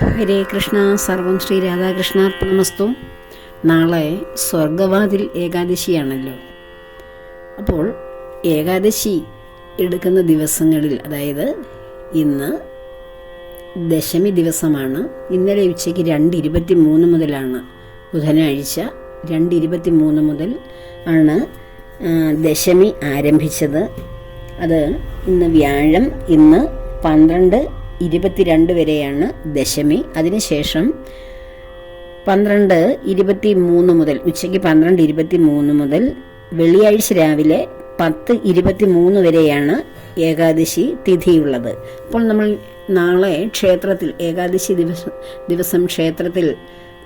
ഹരേ കൃഷ്ണ സർവം ശ്രീ രാധാകൃഷ്ണാർപ്പണമസ്തു നാളെ സ്വർഗവാതിൽ ഏകാദശിയാണല്ലോ. അപ്പോൾ ഏകാദശി എടുക്കുന്ന ദിവസങ്ങളിൽ അതായത് ഇന്ന് ദശമി ദിവസമാണ്. ഇന്നലെ ഉച്ചയ്ക്ക് രണ്ട് ഇരുപത്തി മൂന്ന് മുതലാണ് ബുധനാഴ്ച രണ്ട് ഇരുപത്തി മൂന്ന് മുതൽ ആണ് ദശമി ആരംഭിച്ചത്. അത് ഇന്ന് വ്യാഴം ഇന്ന് പന്ത്രണ്ട് ഇരുപത്തിരണ്ട് വരെയാണ് ദശമി. അതിനുശേഷം പന്ത്രണ്ട് ഇരുപത്തി മൂന്ന് മുതൽ ഉച്ചയ്ക്ക് പന്ത്രണ്ട് ഇരുപത്തി മൂന്ന് മുതൽ വെള്ളിയാഴ്ച രാവിലെ പത്ത് ഇരുപത്തി മൂന്ന് വരെയാണ് ഏകാദശി തിഥിയുള്ളത്. അപ്പോൾ നമ്മൾ നാളെ ക്ഷേത്രത്തിൽ ഏകാദശി ദിവസം ദിവസം ക്ഷേത്രത്തിൽ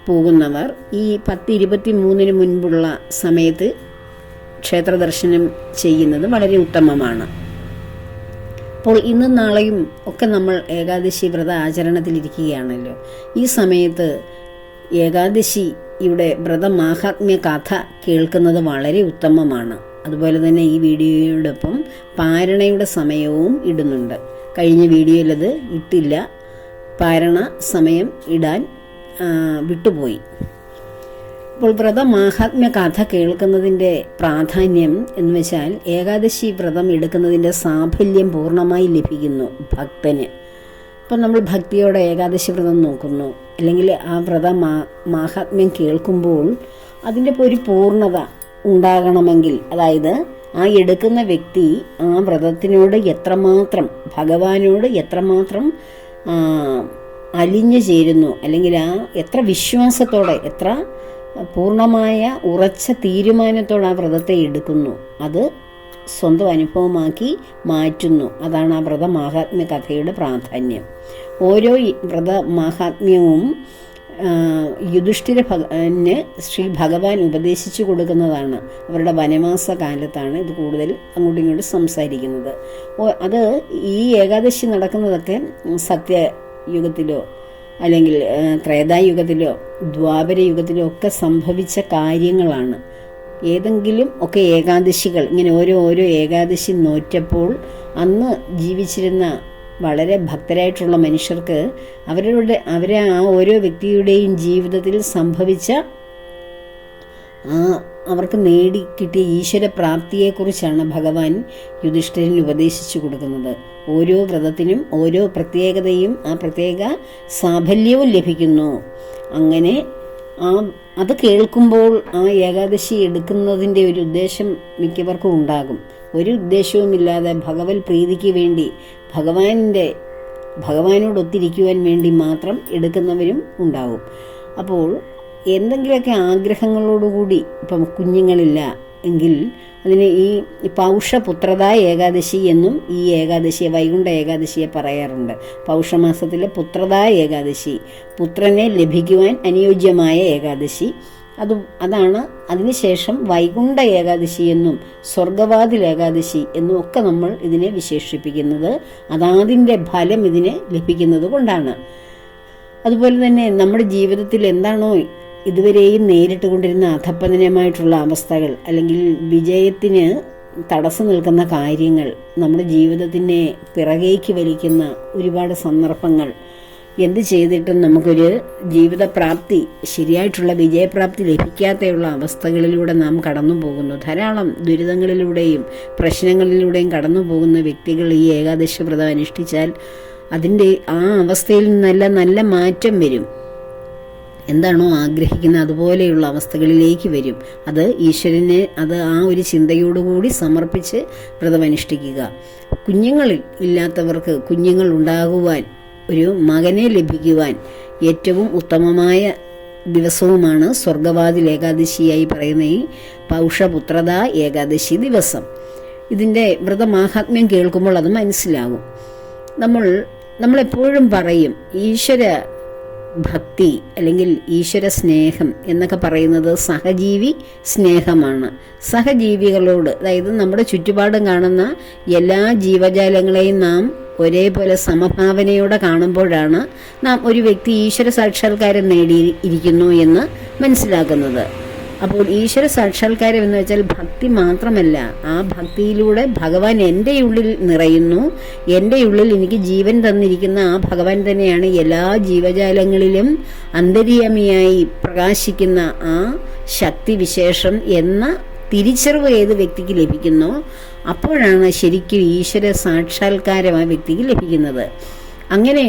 പോകുന്നവർ ഈ പത്ത് ഇരുപത്തി മൂന്നിന് മുൻപുള്ള സമയത്ത് ക്ഷേത്ര ദർശനം ചെയ്യുന്നത് വളരെ ഉത്തമമാണ്. അപ്പോൾ ഇന്നും നാളെയും ഒക്കെ നമ്മൾ ഏകാദശി വ്രത ആചരണത്തിലിരിക്കുകയാണല്ലോ. ഈ സമയത്ത് ഏകാദശി ഇവിടെ വ്രതമാഹാത്മ്യ കഥ കേൾക്കുന്നത് വളരെ ഉത്തമമാണ്. അതുപോലെ തന്നെ ഈ വീഡിയോയോടൊപ്പം പാരണയുടെ സമയവും ഇടുന്നുണ്ട്. കഴിഞ്ഞ വീഡിയോയിൽ അത് ഇട്ടില്ല. പാരണ സമയം ഇടാൻ വിട്ടുപോയി. അപ്പോൾ വ്രതമാഹാത്മ്യ കഥ കേൾക്കുന്നതിന്റെ പ്രാധാന്യം എന്ന് വെച്ചാൽ ഏകാദശി വ്രതം എടുക്കുന്നതിന്റെ സാഫല്യം പൂർണമായി ലഭിക്കുന്നു ഭക്തന്. അപ്പം നമ്മൾ ഭക്തിയോടെ ഏകാദശി വ്രതം നോക്കുന്നു. അല്ലെങ്കിൽ ആ വ്രത മാഹാത്മ്യം കേൾക്കുമ്പോൾ അതിന്റെ ഒരു പൂർണത ഉണ്ടാകണമെങ്കിൽ അതായത് ആ എടുക്കുന്ന വ്യക്തി ആ വ്രതത്തിനോട് എത്രമാത്രം ഭഗവാനോട് എത്രമാത്രം അലിഞ്ഞു ചേരുന്നു അല്ലെങ്കിൽ ആ എത്ര വിശ്വാസത്തോടെ എത്ര പൂർണമായ ഉറച്ച തീരുമാനത്തോടെ ആ വ്രതത്തെ എടുക്കുന്നു. അത് സ്വന്തം അനുഭവമാക്കി മാറ്റുന്നു. അതാണ് ആ വ്രത മാഹാത്മ്യ കഥയുടെ പ്രാധാന്യം. ഓരോ വ്രത മാഹാത്മ്യവും യുധിഷ്ഠിര ഭഗന് ശ്രീ ഭഗവാൻ ഉപദേശിച്ചു കൊടുക്കുന്നതാണ്. അവരുടെ വനവാസ കാലത്താണ് ഇത് കൂടുതൽ അങ്ങോട്ടും ഇങ്ങോട്ടും സംസാരിക്കുന്നത്. അത് ഈ ഏകാദശി നടക്കുന്നതൊക്കെ സത്യയുഗത്തിലോ അല്ലെങ്കിൽ ത്രേതായുഗത്തിലോ ദ്വാപര യുഗത്തിലോ ഒക്കെ സംഭവിച്ച കാര്യങ്ങളാണ്. ഏതെങ്കിലും ഒക്കെ ഏകാദശികൾ ഇങ്ങനെ ഓരോ ഓരോ ഏകാദശി നോറ്റപ്പോൾ അന്ന് ജീവിച്ചിരുന്ന വളരെ ഭക്തരായിട്ടുള്ള മനുഷ്യർക്ക് അവരുടെ അവരെ ആ ഓരോ വ്യക്തിയുടെയും ജീവിതത്തിൽ സംഭവിച്ച ആ അവർക്ക് നേടിക്കിട്ടിയ ഈശ്വര പ്രാപ്തിയെക്കുറിച്ചാണ് ഭഗവാൻ യുധിഷ്ഠിരന് ഉപദേശിച്ചു കൊടുക്കുന്നത്. ഓരോ വ്രതത്തിനും ഓരോ പ്രത്യേകതയും ആ പ്രത്യേക സാഫല്യവും ലഭിക്കുന്നു. അങ്ങനെ ആ അത് കേൾക്കുമ്പോൾ ആ ഏകാദശി എടുക്കുന്നതിന്റെ ഒരു ഉദ്ദേശം മിക്കവർക്കും ഉണ്ടാകും. ഒരു ഉദ്ദേശവുമില്ലാതെ ഭഗവത് പ്രീതിക്ക് വേണ്ടി ഭഗവാന്റെ ഭഗവാനോടൊത്തിരിക്കുവാൻ വേണ്ടി മാത്രം എടുക്കുന്നവരും ഉണ്ടാവും. അപ്പോൾ എന്തെങ്കിലുമൊക്കെ ആഗ്രഹങ്ങളോടുകൂടി ഇപ്പം കുഞ്ഞുങ്ങളില്ല എങ്കിൽ അതിന് ഈ പൗഷപുത്രത ഏകാദശി എന്നും ഈ ഏകാദശിയെ വൈകുണ്ഠ ഏകാദശിയെ പറയാറുണ്ട്. പൗഷമാസത്തിലെ പുത്രത ഏകാദശി പുത്രനെ ലഭിക്കുവാൻ അനുയോജ്യമായ ഏകാദശി. അത് അതാണ് അതിനുശേഷം വൈകുണ്ഠ ഏകാദശി എന്നും സ്വർഗവാതിൽ ഏകാദശി എന്നും ഒക്കെ നമ്മൾ ഇതിനെ വിശേഷിപ്പിക്കുന്നത്. അതാതിന്റെ ഫലം ഇതിനെ ലഭിക്കുന്നത് കൊണ്ടാണ്. അതുപോലെ തന്നെ നമ്മുടെ ജീവിതത്തിൽ എന്താണോ ഇതുവരെയും നേരിട്ട് കൊണ്ടിരുന്ന അധപ്പതനമായിട്ടുള്ള അവസ്ഥകൾ അല്ലെങ്കിൽ വിജയത്തിന് തടസ്സം നിൽക്കുന്ന കാര്യങ്ങൾ നമ്മുടെ ജീവിതത്തിനെ പിറകേക്ക് വലിക്കുന്ന ഒരുപാട് സന്ദർഭങ്ങൾ എന്ത് ചെയ്തിട്ടും നമുക്കൊരു ജീവിതപ്രാപ്തി ശരിയായിട്ടുള്ള വിജയപ്രാപ്തി ലഭിക്കാതെയുള്ള അവസ്ഥകളിലൂടെ നാം കടന്നു പോകുന്നു ധാരാളം ദുരിതങ്ങളിലൂടെയും പ്രശ്നങ്ങളിലൂടെയും കടന്നു പോകുന്ന വ്യക്തികൾ ഈ ഏകാദശി വ്രതം അനുഷ്ഠിച്ചാൽ അതിന്റെ ആ അവസ്ഥയിൽ നിന്നെല്ലാം നല്ല മാറ്റം വരും. എന്താണോ ആഗ്രഹിക്കുന്ന അതുപോലെയുള്ള അവസ്ഥകളിലേക്ക് വരും. അത് ഈശ്വരനെ അത് ആ ഒരു ചിന്തയോടുകൂടി സമർപ്പിച്ച് വ്രതമനുഷ്ഠിക്കുക. കുഞ്ഞുങ്ങളിൽ ഇല്ലാത്തവർക്ക് കുഞ്ഞുങ്ങൾ ഉണ്ടാകുവാൻ ഒരു മകനെ ലഭിക്കുവാൻ ഏറ്റവും ഉത്തമമായ ദിവസവുമാണ് സ്വർഗവാതിൽ ഏകാദശിയായി പറയുന്ന ഈ പൗഷപുത്രത ഏകാദശി ദിവസം. ഇതിന്റെ വ്രതമാഹാത്മ്യം കേൾക്കുമ്പോൾ അത് മനസ്സിലാകും. നമ്മൾ നമ്മളെപ്പോഴും പറയും ഈശ്വര ഭക്തി അല്ലെങ്കിൽ ഈശ്വര സ്നേഹം എന്നൊക്കെ പറയുന്നത് സഹജീവി സ്നേഹമാണ്. സഹജീവികളോട് അതായത് നമ്മുടെ ചുറ്റുപാടും കാണുന്ന എല്ലാ ജീവജാലങ്ങളെയും നാം ഒരേപോലെ സമഭാവനയോടെ കാണുമ്പോഴാണ് നാം ഒരു വ്യക്തി ഈശ്വര സാക്ഷാത്കാരം നേടിയിരിക്കുന്നു എന്ന് മനസ്സിലാക്കുന്നത് അപ്പോൾ ഈശ്വര സാക്ഷാത്കാരം എന്ന് വെച്ചാൽ ഭക്തി മാത്രമല്ല. ആ ഭക്തിയിലൂടെ ഭഗവാൻ എന്റെ ഉള്ളിൽ നിറയുന്നു. എന്റെ ഉള്ളിൽ എനിക്ക് ജീവൻ തന്നിരിക്കുന്ന ആ ഭഗവാൻ തന്നെയാണ് എല്ലാ ജീവജാലങ്ങളിലും അന്തര്യാമിയായി പ്രകാശിക്കുന്ന ആ ശക്തി വിശേഷം എന്ന തിരിച്ചറിവ് ഏത് വ്യക്തിക്ക് ലഭിക്കുന്നോ അപ്പോഴാണ് ശരിക്കും ഈശ്വര സാക്ഷാത്കാരം ആ വ്യക്തിക്ക് ലഭിക്കുന്നത്. അങ്ങനെ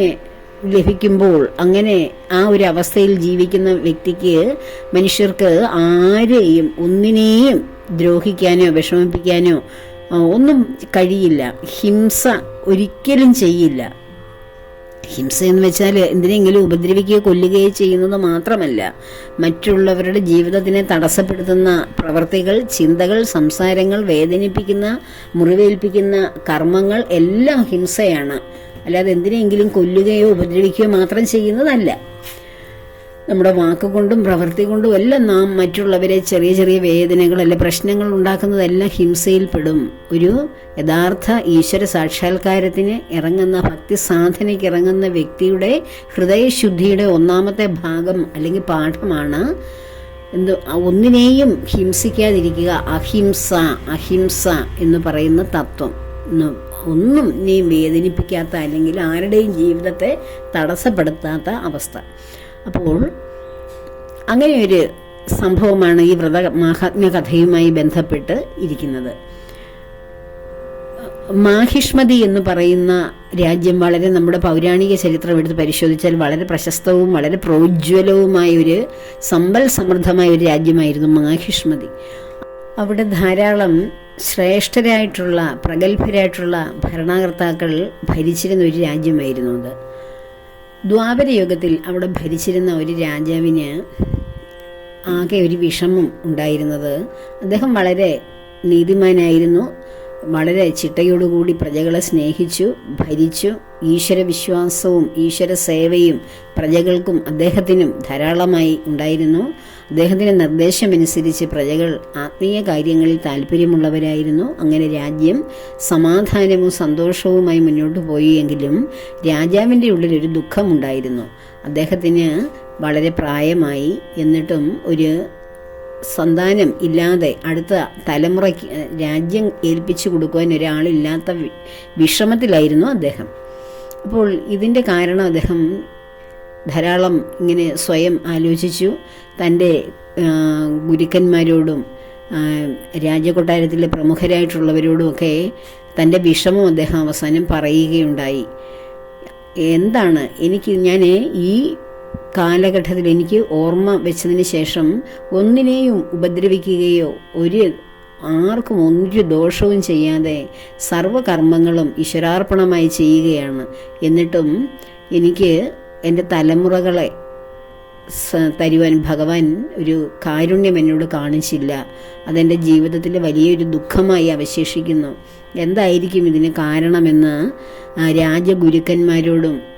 ലഭിക്കുമ്പോൾ അങ്ങനെ ആ ഒരു അവസ്ഥയിൽ ജീവിക്കുന്ന വ്യക്തിക്ക് മനുഷ്യർക്ക് ആരെയും ഒന്നിനെയും ദ്രോഹിക്കാനോ വിഷമിപ്പിക്കാനോ ഒന്നും കഴിയില്ല. ഹിംസ ഒരിക്കലും ചെയ്യില്ല. ഹിംസ എന്ന് വെച്ചാൽ എന്തിനെങ്കിലും ഉപദ്രവിക്കുകയോ കൊല്ലുകയോ ചെയ്യുന്നത് മാത്രമല്ല മറ്റുള്ളവരുടെ ജീവിതത്തിനെ തടസ്സപ്പെടുത്തുന്ന പ്രവർത്തികൾ ചിന്തകൾ സംസാരങ്ങൾ വേദനിപ്പിക്കുന്ന മുറിവേൽപ്പിക്കുന്ന കർമ്മങ്ങൾ എല്ലാം ഹിംസയാണ്. അല്ലാതെ എന്തിനെങ്കിലും കൊല്ലുകയോ ഉപദ്രവിക്കുകയോ മാത്രം ചെയ്യുന്നതല്ല. നമ്മുടെ വാക്കുകൊണ്ടും പ്രവൃത്തി കൊണ്ടും എല്ലാം നാം മറ്റുള്ളവരെ ചെറിയ ചെറിയ വേദനകൾ അല്ലെ പ്രശ്നങ്ങൾ ഉണ്ടാക്കുന്നതെല്ലാം ഹിംസയിൽപ്പെടും. ഒരു യഥാർത്ഥ ഈശ്വര സാക്ഷാത്കാരത്തിന് ഇറങ്ങുന്ന ഭക്തി സാധനയ്ക്ക് ഇറങ്ങുന്ന വ്യക്തിയുടെ ഹൃദയശുദ്ധിയുടെ ഒന്നാമത്തെ ഭാഗം അല്ലെങ്കിൽ പാഠമാണ് എന്ത് ഒന്നിനെയും ഹിംസിക്കാതിരിക്കുക അഹിംസ അഹിംസ എന്ന് പറയുന്ന തത്വം. ഒന്നും നീ വേദനിപ്പിക്കാത്ത അല്ലെങ്കിൽ ആരുടെയും ജീവിതത്തെ തടസ്സപ്പെടുത്താത്ത അവസ്ഥ. അപ്പോൾ അങ്ങനെ ഒരു സംഭവമാണ് ഈ വ്രത മഹാത്മ്യകഥയുമായി ബന്ധപ്പെട്ട് ഇരിക്കുന്നത്. മാഹിഷ്മതി എന്ന് പറയുന്ന രാജ്യം വളരെ നമ്മുടെ പൗരാണിക ചരിത്രം എടുത്ത് പരിശോധിച്ചാൽ വളരെ പ്രശസ്തവും വളരെ പ്രോജ്വലവുമായ ഒരു സമ്പൽ സമൃദ്ധമായ ഒരു രാജ്യമായിരുന്നു മാഹിഷ്മതി. അവിടെ ധാരാളം ശ്രേഷ്ഠരായിട്ടുള്ള പ്രഗത്ഭരായിട്ടുള്ള ഭരണകർത്താക്കൾ ഭരിച്ചിരുന്ന ഒരു രാജ്യമായിരുന്നു അത്. ദ്വാപരയുഗത്തിൽ അവിടെ ഭരിച്ചിരുന്ന ഒരു രാജാവിന് ആകെ ഒരു വിഷമം ഉണ്ടായിരുന്നത്. അദ്ദേഹം വളരെ നീതിമാനായിരുന്നു. വളരെ ചിട്ടയോടുകൂടി പ്രജകളെ സ്നേഹിച്ചു ഭരിച്ചു. ഈശ്വരവിശ്വാസവും ഈശ്വര സേവയും പ്രജകൾക്കും അദ്ദേഹത്തിനും ധാരാളമായി ഉണ്ടായിരുന്നു. അദ്ദേഹത്തിന്റെ നിർദ്ദേശമനുസരിച്ച് പ്രജകൾ ആത്മീയ കാര്യങ്ങളിൽ താല്പര്യമുള്ളവരായിരുന്നു അങ്ങനെ രാജ്യം സമാധാനവും സന്തോഷവുമായി മുന്നോട്ട് പോയി എങ്കിലും രാജാവിന്റെ ഉള്ളിൽ ഒരു ദുഃഖമുണ്ടായിരുന്നു. അദ്ദേഹത്തിന് വളരെ പ്രായമായി. എന്നിട്ടും ഒരു സന്താനം ഇല്ലാതെ അടുത്ത തലമുറയ്ക്ക് രാജ്യം ഏൽപ്പിച്ചു കൊടുക്കുവാൻ ഒരാളില്ലാത്ത വിഷമത്തിലായിരുന്നു അദ്ദേഹം. അപ്പോൾ ഇതിന്റെ കാരണം അദ്ദേഹം ധാരാളം ഇങ്ങനെ സ്വയം ആലോചിച്ചു. തന്റെ ഗുരുക്കന്മാരോടും രാജകൊട്ടാരത്തിലെ പ്രമുഖരായിട്ടുള്ളവരോടുമൊക്കെ തന്റെ വിഷമം അദ്ദേഹം അവസാനം പറയുകയുണ്ടായി. എന്താണ് എനിക്ക് ഞാൻ ഈ കാലഘട്ടത്തിൽ എനിക്ക് ഓർമ്മ വെച്ചതിന് ശേഷം ഒന്നിനെയും ഉപദ്രവിക്കുകയോ ഒരു ആർക്കും ഒരു ദോഷവും ചെയ്യാതെ സർവകർമ്മങ്ങളും ഈശ്വരാർപ്പണമായി ചെയ്യുകയാണ്. എന്നിട്ടും എനിക്ക് എന്റെ തലമുറകളെ തരുവാൻ ഭഗവാൻ ഒരു കാരുണ്യം എന്നോട് കാണിച്ചില്ല. അതെന്റെ ജീവിതത്തിൽ വലിയൊരു ദുഃഖമായി അവശേഷിക്കുന്നു. എന്തായിരിക്കും ഇതിന് കാരണമെന്ന് രാജഗുരുക്കന്മാരോടും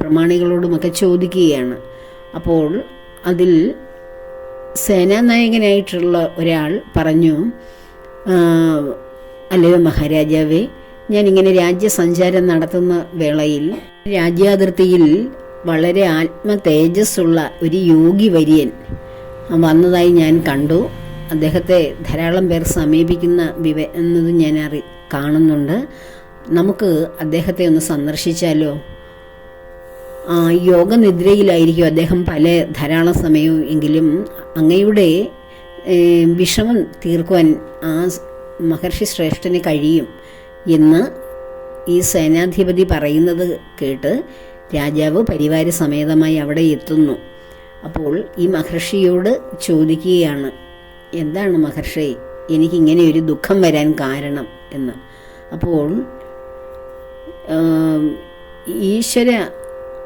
പ്രമാണികളോടുമൊക്കെ ചോദിക്കുകയാണ്. അപ്പോൾ അതിൽ സേനാനായകനായിട്ടുള്ള ഒരാൾ പറഞ്ഞു അല്ലേ അല്ലയോ മഹാരാജാവേ ഞാനിങ്ങനെ രാജ്യസഞ്ചാരം നടത്തുന്ന വേളയിൽ രാജ്യാതിർത്തിയിൽ വളരെ ആത്മ തേജസ്സുള്ള ഒരു യോഗി വര്യൻ വന്നതായി ഞാൻ കണ്ടു. അദ്ദേഹത്തെ ധാരാളം പേർ സമീപിക്കുന്ന വിവ എന്നത് ഞാൻ അറി കാണുന്നുണ്ട്. നമുക്ക് അദ്ദേഹത്തെ ഒന്ന് സന്ദർശിച്ചാലോ? യോഗനിദ്രയിലായിരിക്കും അദ്ദേഹം പല ധാരാളം സമയവും എങ്കിലും അങ്ങയുടെ വിഷമം തീർക്കുവാൻ ആ മഹർഷി ശ്രേഷ്ഠന് കഴിയും എന്ന് ഈ സേനാധിപതി പറയുന്നത് കേട്ട് രാജാവ് പരിവാര സമേതമായി അവിടെ എത്തുന്നു. അപ്പോൾ ഈ മഹർഷിയോട് ചോദിക്കുകയാണ് എന്താണ് മഹർഷി എനിക്കിങ്ങനെ ഒരു ദുഃഖം വരാൻ കാരണം? എന്ന്. അപ്പോൾ ഈശ്വര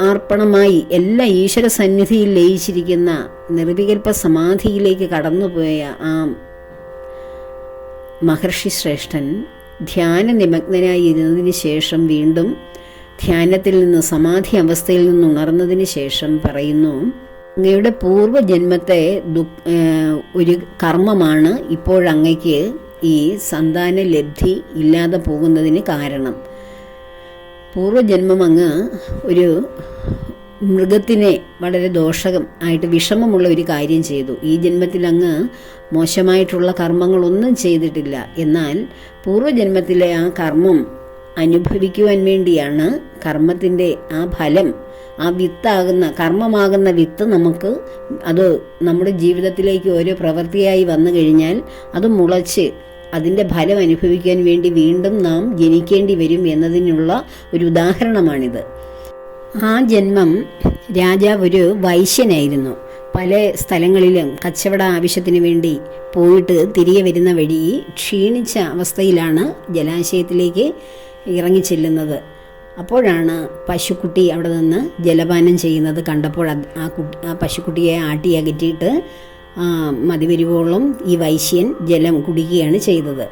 അർപ്പണമായി എല്ലാ ഈശ്വര സന്നിധിയിൽ ലയിച്ചിരിക്കുന്ന നിർവികൽപ്പ സമാധിയിലേക്ക് കടന്നുപോയ ആ മഹർഷി ശ്രേഷ്ഠൻ ധ്യാന നിമഗ്നനായി ഇരുന്നതിന് ശേഷം വീണ്ടും ധ്യാനത്തിൽ നിന്ന് സമാധി അവസ്ഥയിൽ നിന്ന് ഉണർന്നതിന് ശേഷം പറയുന്നു അങ്ങയുടെ പൂർവജന്മത്തെ ദു ഒരു കർമ്മമാണ് ഇപ്പോഴങ്ങയ്ക്ക് ഈ സന്താന ലബ്ധി ഇല്ലാതെ പോകുന്നതിന് കാരണം. പൂർവജന്മം അങ്ങ് ഒരു മൃഗത്തിനെ വളരെ ദോഷകം ആയിട്ട് വിഷമമുള്ള ഒരു കാര്യം ചെയ്തു. ഈ ജന്മത്തിൽ അങ്ങ് മോശമായിട്ടുള്ള കർമ്മങ്ങളൊന്നും ചെയ്തിട്ടില്ല. എന്നാൽ പൂർവജന്മത്തിലെ ആ കർമ്മം അനുഭവിക്കുവാൻ വേണ്ടിയാണ് കർമ്മത്തിന്റെ ആ ഫലം ആ വിത്താകുന്ന കർമ്മമാകുന്ന വിത്ത് നമുക്ക് അത് നമ്മുടെ ജീവിതത്തിലേക്ക് ഓരോ പ്രവൃത്തിയായി വന്നു കഴിഞ്ഞാൽ അത് മുളച്ച് അതിന്റെ ഫലം അനുഭവിക്കാൻ വേണ്ടി വീണ്ടും നാം ജനിക്കേണ്ടി വരും എന്നതിനുള്ള ഒരു ഉദാഹരണമാണിത്. ആ ജന്മം രാജാവ് ഒരു വൈശ്യനായിരുന്നു. പല സ്ഥലങ്ങളിലും കച്ചവട ആവശ്യത്തിന് വേണ്ടി പോയിട്ട് തിരികെ വരുന്ന വഴി ക്ഷീണിച്ച അവസ്ഥയിലാണ് ജലാശയത്തിലേക്ക് ഇറങ്ങിച്ചെല്ലുന്നത് അപ്പോഴാണ് പശുക്കുട്ടി അവിടെ നിന്ന് ജലപാനം ചെയ്യുന്നത് കണ്ടപ്പോൾ ആ കുട്ടി ആ പശുക്കുട്ടിയെ ആട്ടി അകറ്റിയിട്ട് മതിവരുവോളം ഈ വൈശ്യൻ ജലം കുടിക്കുകയാണ് ചെയ്തത്.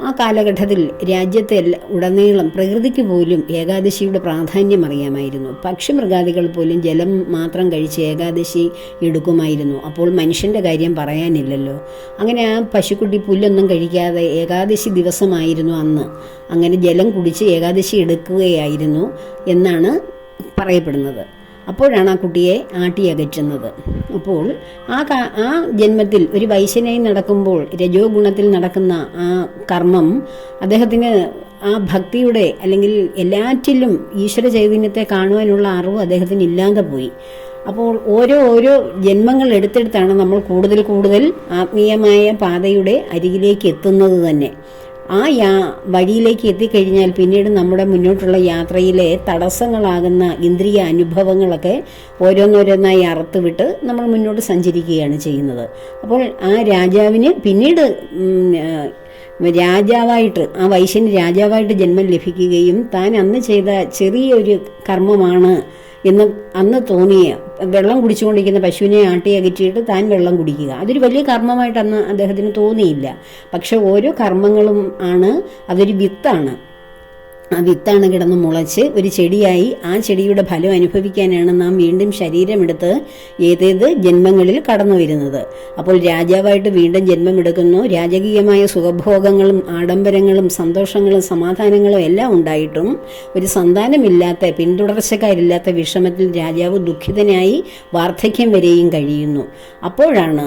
ആ കാലഘട്ടത്തിൽ രാജ്യത്തെ ഉടനീളം പ്രകൃതിക്ക് പോലും ഏകാദശിയുടെ പ്രാധാന്യം അറിയാമായിരുന്നു. പക്ഷിമൃഗാദികൾ പോലും ജലം മാത്രം കഴിച്ച് ഏകാദശി എടുക്കുമായിരുന്നു. അപ്പോൾ മനുഷ്യന്റെ കാര്യം പറയാനില്ലല്ലോ. അങ്ങനെ ആ പശുക്കുട്ടി പുല്ലൊന്നും കഴിക്കാതെ ഏകാദശി ദിവസമായിരുന്നു അന്ന്. അങ്ങനെ ജലം കുടിച്ച് ഏകാദശി എടുക്കുകയായിരുന്നു എന്നാണ് പറയപ്പെടുന്നത്. അപ്പോഴാണ് ആ കുട്ടിയെ ആട്ടി അകറ്റുന്നത്. അപ്പോൾ ആ ആ ജന്മത്തിൽ ഒരു വൈശ്യനായി നടക്കുമ്പോൾ രജോ ഗുണത്തിൽ നടക്കുന്ന ആ കർമ്മം അദ്ദേഹത്തിന് ആ ഭക്തിയുടെ അല്ലെങ്കിൽ എല്ലാറ്റിലും ഈശ്വര ചൈതന്യത്തെ കാണുവാനുള്ള അറിവ് അദ്ദേഹത്തിന് ഇല്ലാതെ പോയി. അപ്പോൾ ഓരോ ഓരോ ജന്മങ്ങൾ എടുത്തെടുത്താണ് നമ്മൾ കൂടുതൽ കൂടുതൽ ആത്മീയമായ പാതയുടെ അരികിലേക്ക് എത്തുന്നത് തന്നെ. ആ യാ വഴിയിലേക്ക് എത്തിക്കഴിഞ്ഞാൽ പിന്നീട് നമ്മുടെ മുന്നോട്ടുള്ള യാത്രയിലെ തടസ്സങ്ങളാകുന്ന ഇന്ദ്രിയ അനുഭവങ്ങളൊക്കെ ഓരോന്നോരോന്നായി അറുത്തുവിട്ട് നമ്മൾ മുന്നോട്ട് സഞ്ചരിക്കുകയാണ് ചെയ്യുന്നത്. അപ്പോൾ ആ രാജാവിന് പിന്നീട് രാജാവായിട്ട് ആ വൈശ്യന് രാജാവായിട്ട് ജന്മം ലഭിക്കുകയും താൻ അന്ന് ചെയ്ത ചെറിയൊരു കർമ്മമാണ് എന്ന് അന്ന് തോന്നിയ വെള്ളം കുടിച്ചുകൊണ്ടിരിക്കുന്ന പശുവിനെ ആട്ടി അകറ്റിയിട്ട് താൻ വെള്ളം കുടിക്കുക. അതൊരു വലിയ കർമ്മമായിട്ട് അന്ന് അദ്ദേഹത്തിന് തോന്നിയില്ല. പക്ഷെ ഓരോ കർമ്മങ്ങളും ആണ് അതൊരു വിത്താണ്. ആ വിത്താണ് കിടന്ന് മുളച്ച് ഒരു ചെടിയായി. ആ ചെടിയുടെ ഫലം അനുഭവിക്കാനാണ് നാം വീണ്ടും ശരീരമെടുത്ത് ഏതേത് ജന്മങ്ങളിൽ കടന്നു വരുന്നത്. അപ്പോൾ രാജാവായിട്ട് വീണ്ടും ജന്മമെടുക്കുന്നു. രാജകീയമായ സുഖഭോഗങ്ങളും ആഡംബരങ്ങളും സന്തോഷങ്ങളും സമാധാനങ്ങളും എല്ലാം ഉണ്ടായിട്ടും ഒരു സന്താനമില്ലാത്ത പിന്തുടർച്ചക്കാരില്ലാത്ത വിഷമത്തിൽ രാജാവ് ദുഃഖിതനായി വാർദ്ധക്യം വരെയും കഴിയുന്നു. അപ്പോഴാണ്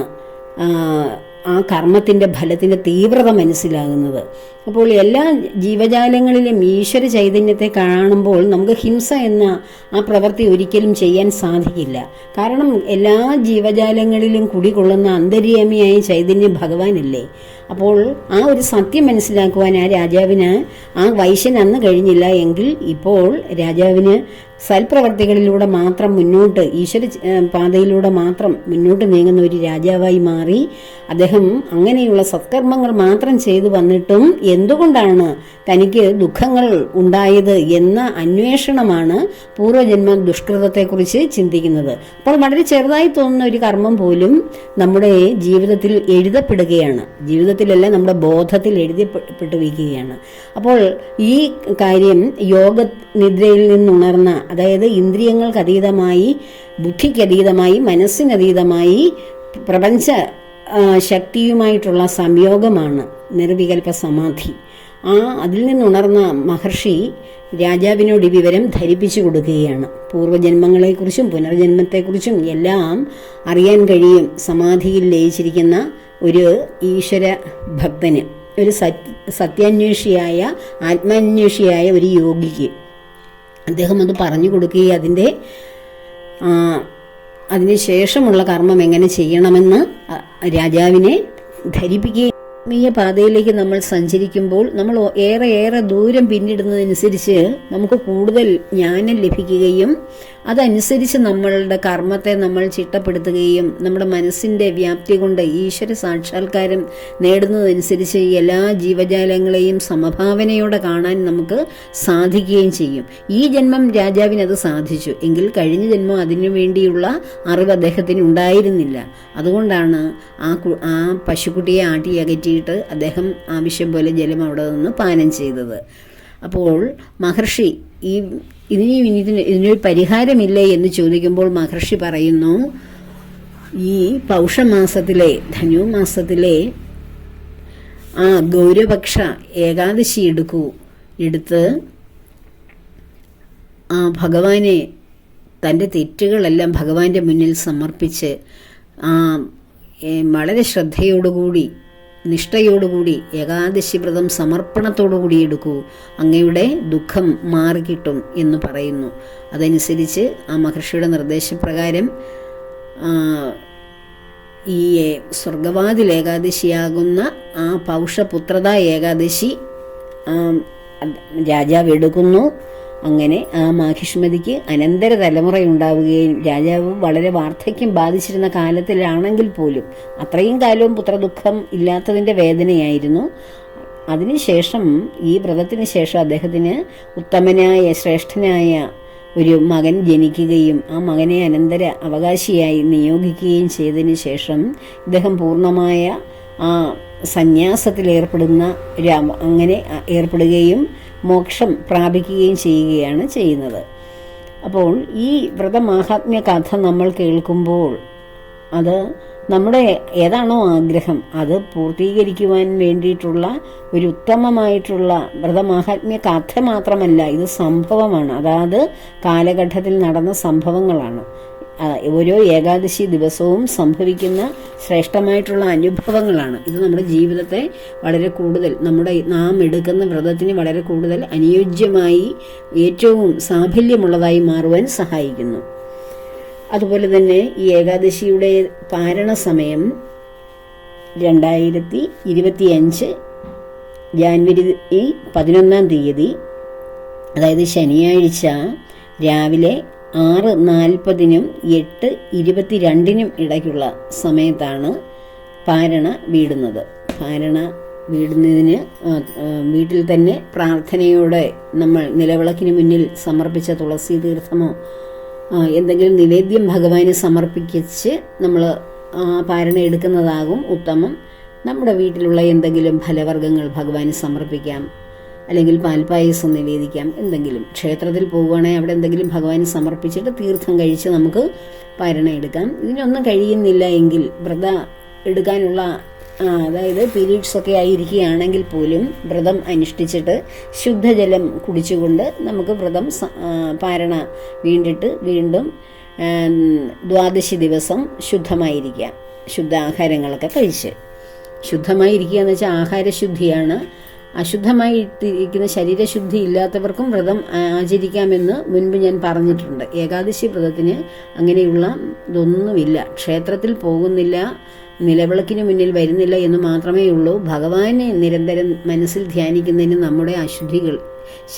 ആ, കർമ്മത്തിന്റെ ഫലത്തിന്റെ തീവ്രത മനസ്സിലാകുന്നത്. അപ്പോൾ എല്ലാ ജീവജാലങ്ങളിലും ഈശ്വര ചൈതന്യത്തെ കാണുമ്പോൾ നമുക്ക് ഹിംസ എന്ന ആ പ്രവൃത്തി ഒരിക്കലും ചെയ്യാൻ സാധിക്കില്ല. കാരണം എല്ലാ ജീവജാലങ്ങളിലും കുടികൊള്ളുന്ന അന്തര്യാമിയായ ചൈതന്യം ഭഗവാനല്ലേ? അപ്പോൾ ആ ഒരു സത്യം മനസ്സിലാക്കുവാൻ ആ രാജാവിന് ആ വൈശ്യൻ അന്ന് കഴിഞ്ഞില്ല എങ്കിൽ ഇപ്പോൾ രാജാവിന് സൽപ്രവർത്തികളിലൂടെ മാത്രം മുന്നോട്ട് ഈശ്വര പാതയിലൂടെ മാത്രം മുന്നോട്ട് നീങ്ങുന്ന ഒരു രാജാവായി മാറി. അദ്ദേഹം അങ്ങനെയുള്ള സത്കർമ്മങ്ങൾ മാത്രം ചെയ്തു വന്നിട്ടും എന്തുകൊണ്ടാണ് തനിക്ക് ദുഃഖങ്ങൾ ഉണ്ടായത് എന്ന അന്വേഷണമാണ് പൂർവജന്മ ദുഷ്കൃതത്തെക്കുറിച്ച് ചിന്തിക്കുന്നത്. അപ്പോൾ വളരെ ചെറുതായി തോന്നുന്ന ഒരു കർമ്മം പോലും നമ്മുടെ ജീവിതത്തിൽ എഴുതപ്പെടുകയാണ്. ജീവിതത്തിലല്ല നമ്മുടെ ബോധത്തിൽ എഴുതിപ്പെട്ടിരിക്കുകയാണ്. അപ്പോൾ ഈ കാര്യം യോഗ നിദ്രയിൽ നിന്നുണർന്ന അതായത് ഇന്ദ്രിയങ്ങൾക്ക് അതീതമായി ബുദ്ധിക്കതീതമായി മനസ്സിനതീതമായി പ്രപഞ്ച ശക്തിയുമായിട്ടുള്ള സംയോഗമാണ് നിർവികൽപ സമാധി ആ അതിൽ നിന്നുണർന്ന മഹർഷി രാജാവിനോട് ഈ വിവരം ധരിപ്പിച്ചു കൊടുക്കുകയാണ്. പൂർവജന്മങ്ങളെക്കുറിച്ചും പുനർജന്മത്തെക്കുറിച്ചും എല്ലാം അറിയാൻ കഴിയും. സമാധിയിൽ ലയിച്ചിരിക്കുന്ന ഒരു ഈശ്വര ഭക്തന് ഒരു സത് സത്യാന്വേഷിയായ ആത്മാന്വേഷിയായ ഒരു യോഗിക്ക്. അദ്ദേഹം അത് പറഞ്ഞു കൊടുക്കുകയും അതിന്റെ അതിന് ശേഷമുള്ള കർമ്മം എങ്ങനെ ചെയ്യണമെന്ന് രാജാവിനെ ധരിപ്പിക്കുകയും ആത്മീയ പാതയിലേക്ക് നമ്മൾ സഞ്ചരിക്കുമ്പോൾ നമ്മൾ ഏറെ ഏറെ ദൂരം പിന്നിടുന്നതനുസരിച്ച് നമുക്ക് കൂടുതൽ ജ്ഞാനം ലഭിക്കുകയും അതനുസരിച്ച് നമ്മളുടെ കർമ്മത്തെ നമ്മൾ ചിട്ടപ്പെടുത്തുകയും നമ്മുടെ മനസ്സിന്റെ വ്യാപ്തി കൊണ്ട് ഈശ്വര സാക്ഷാത്കാരം നേടുന്നതനുസരിച്ച് എല്ലാ ജീവജാലങ്ങളെയും സമഭാവനയോടെ കാണാൻ നമുക്ക് സാധിക്കുകയും ചെയ്യും. ഈ ജന്മം രാജാവിന് അത് സാധിച്ചു. എങ്കിൽ കഴിഞ്ഞ ജന്മം അതിനു വേണ്ടിയുള്ള അറിവ് അദ്ദേഹത്തിന് ഉണ്ടായിരുന്നില്ല. അതുകൊണ്ടാണ് ആ ആ പശുക്കുട്ടിയെ ആട്ടി അകറ്റിയിട്ട് അദ്ദേഹം ആവശ്യം പോലെ ജലം അവിടെ നിന്ന് പാനം ചെയ്തത്. അപ്പോൾ മഹർഷി ഈ ഇതിന് ഇതിന് ഇതിനൊരു പരിഹാരമില്ലേ എന്ന് ചോദിക്കുമ്പോൾ മഹർഷി പറയുന്നു ഈ പൗഷമാസത്തിലെ ധനുമാസത്തിലെ ആ ഗൗരപക്ഷ ഏകാദശി എടുക്കൂ എടുത്ത് ആ ഭഗവാനെ തന്റെ തെറ്റുകളെല്ലാം ഭഗവാന്റെ മുന്നിൽ സമർപ്പിച്ച് ആ, വളരെ ശ്രദ്ധയോടുകൂടി നിഷ്ഠയോടുകൂടി ഏകാദശി വ്രതം സമർപ്പണത്തോടുകൂടി എടുക്കൂ. അങ്ങയുടെ ദുഃഖം മാറിക്കിട്ടും എന്ന് പറയുന്നു. അതനുസരിച്ച് ആ മഹർഷിയുടെ നിർദ്ദേശപ്രകാരം ഈ സ്വർഗവാതിൽ ഏകാദശിയാകുന്ന ആ പൗഷപുത്രത ഏകാദശി രാജാവ് എടുക്കുന്നു. അങ്ങനെ ആ മാഹിഷ്മതിക്ക് അനന്തര തലമുറയുണ്ടാവുകയും രാജാവ് വളരെ വാർദ്ധക്യം ബാധിച്ചിരുന്ന കാലത്തിലാണെങ്കിൽ പോലും അത്രയും കാലവും പുത്രദുഃഖം ഇല്ലാത്തതിന്റെ വേദനയായിരുന്നു. അതിനുശേഷം ഈ വ്രതത്തിന് ശേഷം അദ്ദേഹത്തിന് ഉത്തമനായ ശ്രേഷ്ഠനായ ഒരു മകൻ ജനിക്കുകയും ആ മകനെ അനന്തര അവകാശിയായി നിയോഗിക്കുകയും ചെയ്തതിന് ശേഷം ഇദ്ദേഹം പൂർണമായ ആ സന്യാസത്തിൽ ഏർപ്പെടുന്ന അങ്ങനെ ഏർപ്പെടുകയും മോക്ഷം പ്രാപിക്കുകയും ചെയ്യുകയാണ് ചെയ്യുന്നത്. അപ്പോൾ ഈ വ്രതമാഹാത്മ്യ കഥ നമ്മൾ കേൾക്കുമ്പോൾ അത് നമ്മുടെ ഏതാണോ ആഗ്രഹം അത് പൂർത്തീകരിക്കുവാൻ വേണ്ടിയിട്ടുള്ള ഒരു ഉത്തമമായിട്ടുള്ള വ്രതമാഹാത്മ്യ കഥ മാത്രമല്ല ഇത് സംഭവമാണ്. അതായത് കാലഘട്ടത്തിൽ നടന്ന സംഭവങ്ങളാണ്. ഓരോ ഏകാദശി ദിവസവും സംഭവിക്കുന്ന ശ്രേഷ്ഠമായിട്ടുള്ള അനുഭവങ്ങളാണ്. ഇത് നമ്മുടെ ജീവിതത്തെ വളരെ കൂടുതൽ നമ്മുടെ നാം എടുക്കുന്ന വ്രതത്തിന് വളരെ കൂടുതൽ അനുയോജ്യമായി ഏറ്റവും സാഫല്യമുള്ളതായി മാറുവാൻ സഹായിക്കുന്നു. അതുപോലെ തന്നെ ഈ ഏകാദശിയുടെ പാരണ സമയം രണ്ടായിരത്തി ഇരുപത്തിയഞ്ച് ജാൻവരി പതിനൊന്നാം തീയതി അതായത് ശനിയാഴ്ച രാവിലെ ആറ് നാൽപ്പതിനും എട്ട് ഇരുപത്തിരണ്ടിനും ഇടയ്ക്കുള്ള സമയത്താണ് പാരണ വീടുന്നത്. പാരണ വീടുന്നതിന് വീട്ടിൽ തന്നെ പ്രാർത്ഥനയോടെ നമ്മൾ നിലവിളക്കിന് മുന്നിൽ സമർപ്പിച്ച തുളസി തീർത്ഥമോ എന്തെങ്കിലും നിവേദ്യം ഭഗവാന് സമർപ്പിച്ച് നമ്മൾ പാരണ എടുക്കുന്നതാകും ഉത്തമം. നമ്മുടെ വീട്ടിലുള്ള എന്തെങ്കിലും ഫലവർഗങ്ങൾ ഭഗവാന് സമർപ്പിക്കാം. അല്ലെങ്കിൽ പാൽപ്പായസം നിവേദിക്കാം എന്തെങ്കിലും. ക്ഷേത്രത്തിൽ പോവുകയാണെങ്കിൽ അവിടെ എന്തെങ്കിലും ഭഗവാന് സമർപ്പിച്ചിട്ട് തീർത്ഥം കഴിച്ച് നമുക്ക് പാരണ എടുക്കാം. ഇതിനൊന്നും കഴിയുന്നില്ല എങ്കിൽ വ്രത എടുക്കാനുള്ള അതായത് പീരീഡ്സ് ഒക്കെ ആയിരിക്കുകയാണെങ്കിൽ പോലും വ്രതം അനുഷ്ഠിച്ചിട്ട് ശുദ്ധജലം കുടിച്ചുകൊണ്ട് നമുക്ക് വ്രതം പാരണ വീണ്ടിട്ട് വീണ്ടും ദ്വാദശി ദിവസം ശുദ്ധമായിരിക്കാം. ശുദ്ധ ആഹാരങ്ങളൊക്കെ കഴിച്ച്. ശുദ്ധമായിരിക്കുക എന്ന് വെച്ചാൽ ആഹാരശുദ്ധിയാണ് അശുദ്ധമായിട്ടിരിക്കുന്ന ശരീരശുദ്ധി ഇല്ലാത്തവർക്കും വ്രതം ആചരിക്കാമെന്ന് മുൻപ് ഞാൻ പറഞ്ഞിട്ടുണ്ട്. ഏകാദശി വ്രതത്തിന് അങ്ങനെയുള്ള ഇതൊന്നുമില്ല. ക്ഷേത്രത്തിൽ പോകുന്നില്ല നിലവിളക്കിന് മുന്നിൽ വരുന്നില്ല എന്ന് മാത്രമേ ഉള്ളൂ. ഭഗവാനെ നിരന്തരം മനസ്സിൽ ധ്യാനിക്കുന്നതിന് നമ്മുടെ അശുദ്ധികൾ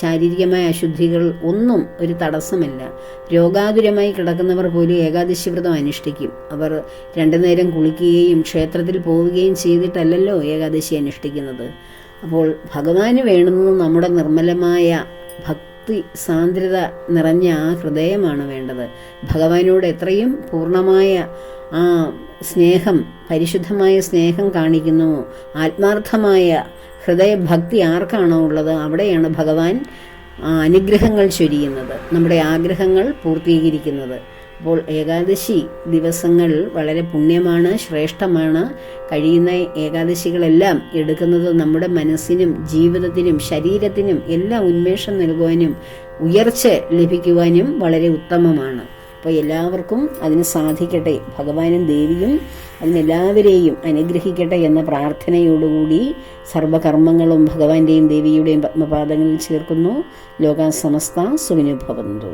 ശാരീരികമായ അശുദ്ധികൾ ഒന്നും ഒരു തടസ്സമല്ല. രോഗാതുരമായി കിടക്കുന്നവർ പോലും ഏകാദശി വ്രതം അനുഷ്ഠിക്കും. അവർ രണ്ടു നേരം കുളിക്കുകയും ക്ഷേത്രത്തിൽ പോവുകയും ചെയ്തിട്ടല്ലല്ലോ ഏകാദശി അനുഷ്ഠിക്കുന്നത്. അപ്പോൾ ഭഗവാന് വേണ്ടുന്നത് നമ്മുടെ നിർമ്മലമായ ഭക്തി സാന്ദ്രത നിറഞ്ഞ ആ ഹൃദയമാണ് വേണ്ടത്. ഭഗവാനോട് എത്രയും പൂർണമായ ആ സ്നേഹം പരിശുദ്ധമായ സ്നേഹം കാണിക്കുന്നു. ആത്മാർത്ഥമായ ഹൃദയഭക്തി ആർക്കാണോ ഉള്ളത്? അവിടെയാണ് ഭഗവാൻ അനുഗ്രഹങ്ങൾ ചൊരിയുന്നത്. നമ്മുടെ ആഗ്രഹങ്ങൾ പൂർത്തീകരിക്കുന്നത്. അപ്പോൾ ഏകാദശി ദിവസങ്ങൾ വളരെ പുണ്യമാണ് ശ്രേഷ്ഠമാണ്. കഴിയുന്ന ഏകാദശികളെല്ലാം എടുക്കുന്നത് നമ്മുടെ മനസ്സിനും ജീവിതത്തിനും ശരീരത്തിനും എല്ലാം ഉന്മേഷം നൽകുവാനും ഉയർച്ച ലഭിക്കുവാനും വളരെ ഉത്തമമാണ്. അപ്പോൾ എല്ലാവർക്കും അതിന് സാധിക്കട്ടെ. ഭഗവാനും ദേവിയും അതിനെല്ലാവരെയും അനുഗ്രഹിക്കട്ടെ എന്ന പ്രാർത്ഥനയോടുകൂടി സർവകർമ്മങ്ങളും ഭഗവാന്റെയും ദേവിയുടെയും പത്മപാദങ്ങളിൽ ചേർക്കുന്നു. ലോകാസമസ്ത സുവിനുഭവന്തു